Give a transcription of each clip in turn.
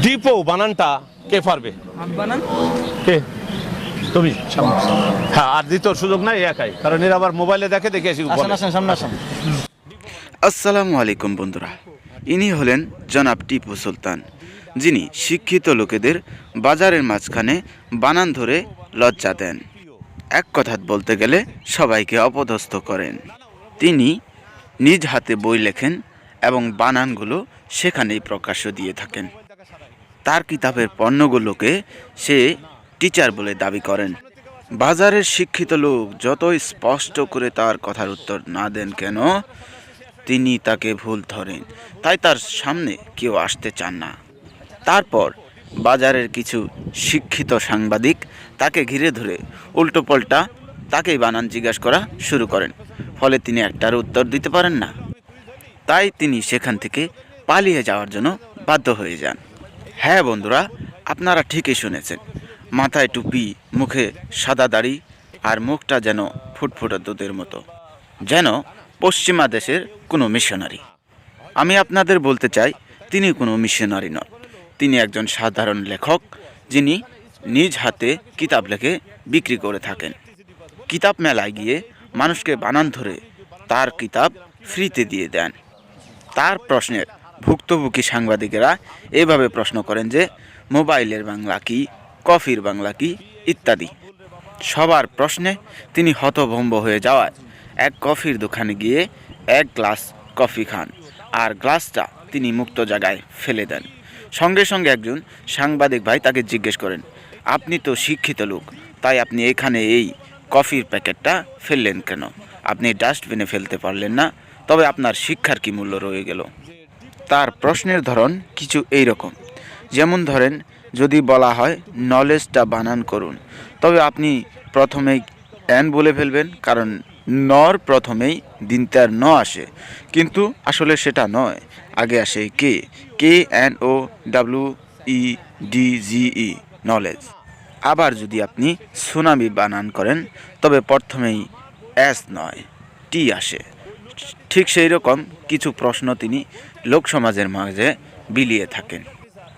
Depot বানানটা কে পারবে? কে? তুমি? হ্যাঁ আর দ্বিতীয় সুযোগ নাই একাই। কারণ এরা আবার মোবাইলে দেখে দেখে। আসেন। আসসালামু আলাইকুম বন্ধুরা। ইনি হলেন জনাব টিপু সুলতান যিনি শিক্ষিত লোকেদের বাজারের মাঝখানে বানান ধরে লজ্জা দেন। এক কথাত বলতে গেলে সবাইকে অপদস্থ করেন। তিনি নিজ হাতে বই লেখেন এবং বানানগুলো সেখানেই প্রকাশ্য দিয়ে থাকেন। তার কিতাবের পণ্যগুলোকে সে টিচার বলে দাবি করেন। বাজারের শিক্ষিত লোক যতই স্পষ্ট করে তার কথার উত্তর না দেন কেন, তিনি তাকে ভুল ধরেন। তাই তার সামনে কেউ আসতে চান না। তারপর বাজারের কিছু শিক্ষিত সাংবাদিক তাকে ঘিরে ধরে উল্টোপাল্টা তাকেই বানান জিজ্ঞাসা করা শুরু করেন। ফলে তিনি একটার উত্তর দিতে পারেন না। তাই তিনি সেখান থেকে পালিয়ে যাওয়ার জন্য বাধ্য হয়ে যান। হ্যাঁ বন্ধুরা, আপনারা ঠিকই শুনেছেন। মাথায় টুপি, মুখে সাদা দাড়ি আর মুখটা যেন ফুটফুটে দুধের মতো, যেন পশ্চিমা দেশের কোনো মিশনারি। আমি আপনাদের বলতে চাই, তিনি কোনো মিশনারি নন। তিনি একজন সাধারণ লেখক, যিনি নিজ হাতে কিতাব লেখে বিক্রি করে থাকেন। কিতাব মেলায় গিয়ে মানুষকে বানান ধরে তার কিতাব ফ্রিতে দিয়ে দেন। তার প্রশ্নের ভুক্তভোগী সাংবাদিকেরা এভাবে প্রশ্ন করেন যে, মোবাইলের বাংলা কি, কফির বাংলা কি, ইত্যাদি। সবার প্রশ্নে তিনি হতভম্ব হয়ে যাওয়ায় এক কফির দোকানে গিয়ে এক গ্লাস কফি খান আর গ্লাসটা তিনি মুক্ত জায়গায় ফেলে দেন। সঙ্গে সঙ্গে একজন সাংবাদিক ভাই তাকে জিজ্ঞেস করেন, আপনি তো শিক্ষিত লোক, তাই আপনি এখানে এই কফির প্যাকেটটা ফেললেন কেন? আপনি ডাস্টবিনে ফেলতে পারলেন না, তবে আপনার শিক্ষার কি মূল্য রয়ে গেল? তার প্রশ্নের ধরন কিছু এই রকম যেমন ধরেন, যদি বলা হয় নলেজটা বানান করুন। তবে আপনি প্রথমেই অ্যান বলে ফেলবেন, কারণ নর প্রথমেই দিনতার ন আসে। কিন্তু আসলে সেটা নয়। আগে আসে K K N O W E D G E knowledge আবার যদি আপনি সুনামি বানান করেন, তবে প্রথমেই এস নয় টি আসে। ঠিক সেই রকম কিছু প্রশ্ন তিনি লোকসমাজের মাঝে বিলিয়ে থাকেন।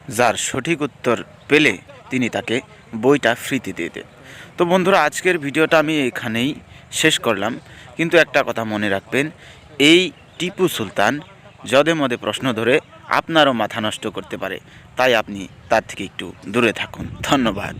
যার সঠিক উত্তর পেলে তিনি তাকে বইটা ফ্রিতে দিয়ে দেন। তো বন্ধুরা, আজকের ভিডিওটা আমি এখানেই শেষ করলাম। কিন্তু একটা কথা মনে রাখবেন, এই টিপু সুলতান যদে মদে প্রশ্ন ধরে আপনারও মাথা নষ্ট করতে পারে। তাই আপনি তার থেকে একটু দূরে থাকুন। ধন্যবাদ।